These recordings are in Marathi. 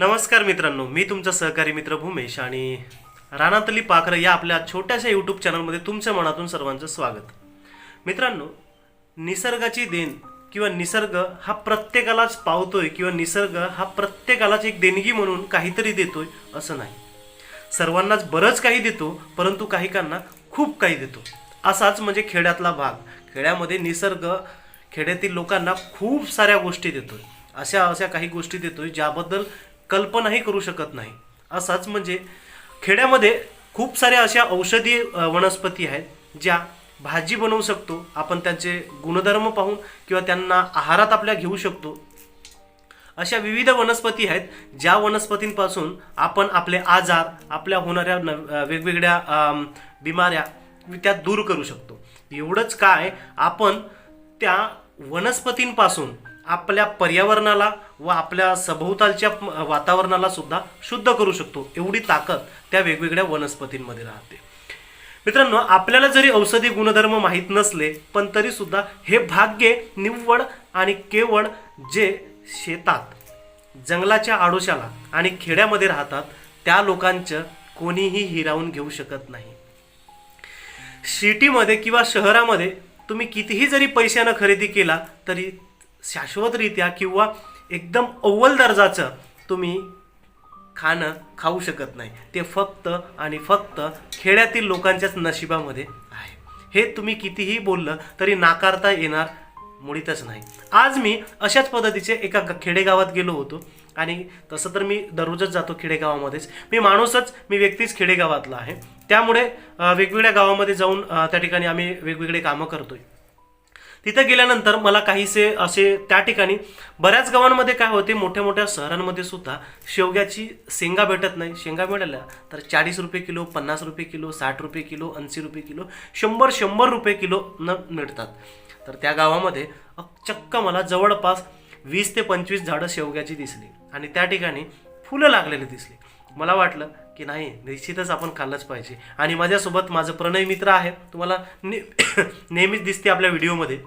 नमस्कार मित्रांनो मी तुमचा सहकारी मित्र भूमेश आणि रानातली पाखरं या आपल्या छोट्याशा यूट्यूब चॅनलमध्ये तुमच्या मनातून सर्वांचं स्वागत. मित्रांनो निसर्गाची देण किंवा निसर्ग हा प्रत्येकालाच पावतोय किंवा निसर्ग हा प्रत्येकालाच एक देणगी म्हणून काहीतरी देतोय असं नाही. सर्वांनाच बरंच काही देतो परंतु काहीकांना खूप काही देतो. असाच म्हणजे खेड्यातला भाग. खेड्यामध्ये निसर्ग खेड्यातील लोकांना खूप साऱ्या गोष्टी देतोय. अशा अशा काही गोष्टी देतोय ज्याबद्दल कल्पनाही करू शकत नाही. असाच म्हणजे खेड्यामध्ये खूप साऱ्या अशा औषधी वनस्पती आहेत ज्या भाजी बनवू शकतो आपण त्यांचे गुणधर्म पाहून किंवा त्यांना आहारात आपल्या घेऊ शकतो. अशा विविध वनस्पती आहेत ज्या वनस्पतींपासून आपण आपले आजार आपल्या होणाऱ्या न वेगवेगळ्या बिमाऱ्या त्या दूर करू शकतो. एवढंच काय आपण त्या वनस्पतींपासून आपल्या पर्यावरणाला व आपल्या सभोवतालच्या वातावरणाला सुद्धा शुद्ध करू शकतो. एवढी ताकद त्या वेगवेगळ्या वनस्पतींमध्ये राहते. मित्रांनो आपल्याला जरी औषधी गुणधर्म माहीत नसले पण तरी सुद्धा हे भाग्य निव्वळ आणि केवळ जे शेतात जंगलाच्या आडोशाला आणि खेड्यामध्ये राहतात त्या लोकांचं कोणीही हिरावून घेऊ शकत नाही. सिटीमध्ये किंवा शहरामध्ये तुम्ही कितीही जरी पैशानं खरेदी केला तरी शाश्वतरित्या किंवा एकदम अव्वल दर्जाचं तुम्ही खाणं खाऊ शकत नाही. ते फक्त आणि फक्त खेड्यातील लोकांच्याच नशिबामध्ये आहे. हे तुम्ही कितीही बोललं तरी नाकारता येणार मुळीतच नाही. आज मी अशाच पद्धतीचे एका खेडेगावात गेलो होतो आणि तसं तर मी दररोजच जातो खेडेगावामध्येच. मी माणूसच मी व्यक्तीच खेडेगावातला आहे. त्यामुळे वेगवेगळ्या गावामध्ये जाऊन त्या ठिकाणी आम्ही वेगवेगळे कामं करतोय. तिथं गेल्यानंतर मला काहीसे असे त्या ठिकाणी बऱ्याच गावांमध्ये काय होते मोठ्या मोठ्या शहरांमध्ये सुद्धा शेवग्याची शेंगा भेटत नाही. शेंगा मिळाल्या तर चाळीस रुपये किलो पन्नास रुपये किलो साठ रुपये किलो ऐंशी रुपये किलो शंभर शंभर रुपये किलो न मिळतात. तर त्या गावामध्ये चक्क मला जवळपास वीस ते पंचवीस झाडं शेवग्याची दिसली आणि त्या ठिकाणी फुलं लागलेली दिसली. मला वाटलं की नाही निश्चितच आपण खाल्लंच पाहिजे. आणि माझ्यासोबत माझं प्रणय मित्र आहे. तुम्हाला ने नेहमीच दिसते आपल्या व्हिडिओमध्ये.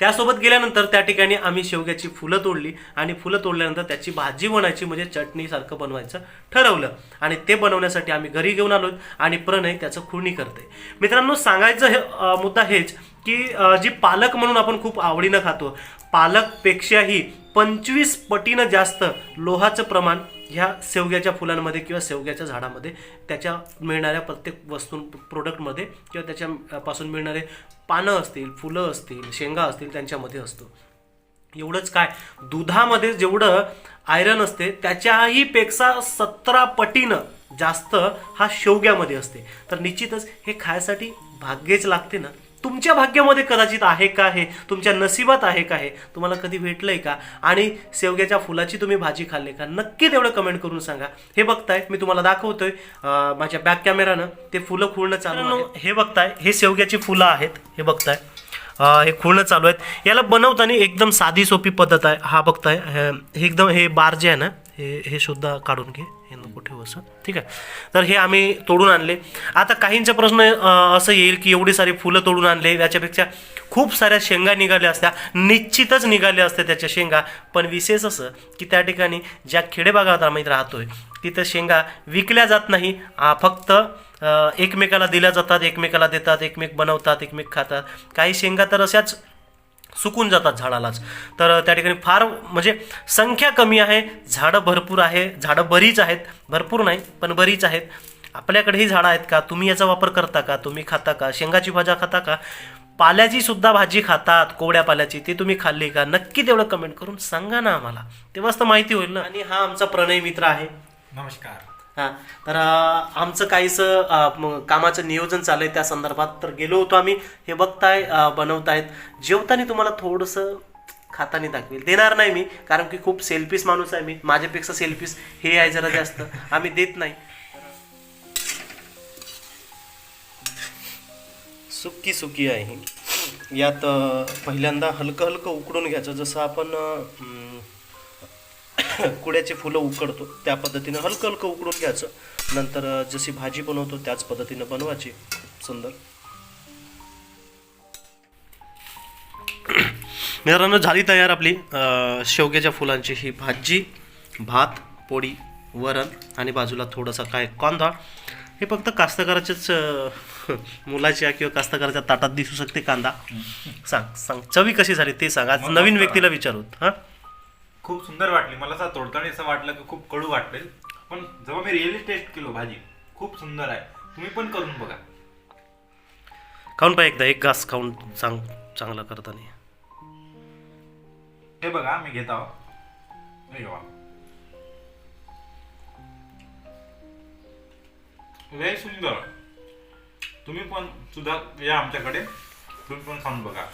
त्यासोबत गेल्यानंतर त्या ठिकाणी आम्ही शेवग्याची फुलं तोडली आणि फुलं तोडल्यानंतर त्याची भाजी बनायची म्हणजे चटणीसारखं बनवायचं ठरवलं. आणि ते बनवण्यासाठी आम्ही घरी घेऊन आलो आणि प्रणय त्याचं खुणी करते मित्रांनो सांगायचं हे मुद्दा हेच की जी पालक म्हणून आपण खूप आवडीनं खातो पालकपेक्षाही पंचवीस पटीनं जास्त लोहाचं प्रमाण ह्या शेवग्याच्या फुलांमध्ये किंवा शेवग्याच्या झाडामध्ये त्याच्या मिळणाऱ्या प्रत्येक वस्तू प्रोडक्टमध्ये किंवा त्याच्यापासून मिळणारे पानं असतील फुलं असतील शेंगा असतील त्यांच्यामध्ये असतो. एवढंच काय? दुधामध्ये जेवढं आयरन असते त्याच्याही पेक्षा सतरा पटीनं जास्त हा शेवग्यामध्ये असते. तर निश्चितच हे खायसाठी भाग्यच लागते ना? तुमच्या भाग्यामध्ये कदाचित आहे का हे? तुमच्या नशिबात आहे का हे? तुम्हाला कधी भेटलंय का? आणि शेवग्याच्या फुलाची तुम्ही भाजी खाल्ली का? नक्की तेवढं कमेंट करून सांगा. हे बघताय मी तुम्हाला दाखवतोय माझ्या बॅक कॅमेरानं ते फुलं खुळणं चालू आहे. हे बघताय हे शेवग्याची फुलं आहेत. हे बघताय. हे खुळणं चालू आहेत. याला बनवताना एकदम साधी सोपी पद्धत आहे. हा बघताय हे हे एकदम हे बार जे आहे ना हे हे सुद्धा काढून घे. हे नको ठेवू असं. ठीक आहे? तर हे आम्ही तोडून आणले. आता काहींचा प्रश्न असं येईल की एवढी सारी फुलं तोडून आणले. याच्यापेक्षा खूप साऱ्या शेंगा निघाल्या असत्या. निश्चितच निघाल्या असत्या त्याच्या शेंगा. पण विशेष असं की त्या ठिकाणी ज्या खेडेभागात आम्ही राहतोय तिथं शेंगा विकल्या जात नाही. फक्त एकमेकाला दिल्या जातात एकमेकाला देतात एकमेक बनवतात एकमेक खातात. काही शेंगा तर अशाच सुकून जातात झाडालाच. तर त्या ठिकाणी फार म्हणजे संख्या कमी आहे. झाडं भरपूर आहे. झाडं बरीच आहेत. भरपूर नाही पण बरीच आहेत. आपल्याकडेही झाडं आहेत का? तुम्ही याचा वापर करता का? तुम्ही खाता का? शेंगाची भाज्या खाता का? पाल्याची सुद्धा भाजी खातात कोवड्या पाल्याची. ती तुम्ही खाल्ली का? नक्की तेवढं कमेंट करून सांगा ना आम्हाला. तेव्हाच तर माहिती होईल ना. आणि हा आमचा प्रणय मित्र आहे. नमस्कार. हां. तर आमचं काहीसं कामाचं नियोजन चालू आहे त्या संदर्भात तर गेलो होतो आम्ही. हे बघताय बनवतायत. जेवताना तुम्हाला थोडंसं खातानी दाखवेल. देणार नाही मी कारण की खूप सेल्फीस माणूस आहे मी. माझ्यापेक्षा सेल्फिस हे आहे जरा जास्त. आम्ही देत नाही. सुकी सुकी आहे यात पहिल्यांदा हलकं हलकं उकडून घ्यायचं. जसं आपण कुड्याचे फुलं उकडतो. त्या पद्धतीनं हलकं हलकं उकडून घ्यायचं. नंतर जशी भाजी बनवतो त्याच पद्धतीनं बनवायची. सुंदर. मित्रांनो झाली तयार आपली शेवग्याच्या फुलांची ही भाजी. भात पोळी वरण आणि बाजूला थोडंसं काय? कांदा. हे फक्त कास्तकाराच्याच मुलाच्या किंवा कास्तकाराच्या ताटात दिसू शकते कांदा. सांग सांग. चवी कशी झाली ते सांग. आज नवीन. व्यक्तीला विचारूत हां? खूप सुंदर वाटली. मला असं तोडताना असं वाटलं की खूप कडू वाटेल पण जेव्हा मी रिअली टेस्ट केलो भाजी खूप सुंदर आहे. तुम्ही पण करून बघा. खाऊन पाय एकदा एक घास खाऊन सांग चांगलं करताना. हे बघा मी घेत आहो. लय सुंदर. तुम्ही पण सुद्धा या आमच्याकडे. तुम्ही पण खाऊन बघा.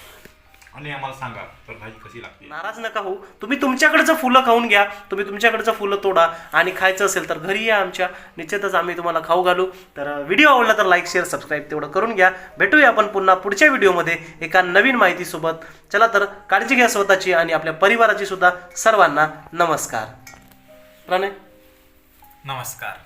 आणि आम्हाला सांगा तर भाजी कशी लागते? नाराज नका हो तुम्ही तुमच्याकडचं फुलं खाऊन घ्या. तुम्ही तुमच्याकडचं फुलं तोडा आणि खायचं असेल तर घरी या आमच्या. निश्चितच आम्ही तुम्हाला खाऊ घालू. तर व्हिडिओ आवडला तर लाईक शेअर सबस्क्राईब तेवढं करून घ्या. भेटूया आपण पुन्हा पुढच्या व्हिडिओमध्ये एका नवीन माहितीसोबत. चला तर काळजी घ्या स्वतःची आणि आपल्या परिवाराची सुद्धा सर्वांना नमस्कार. प्रणय नमस्कार.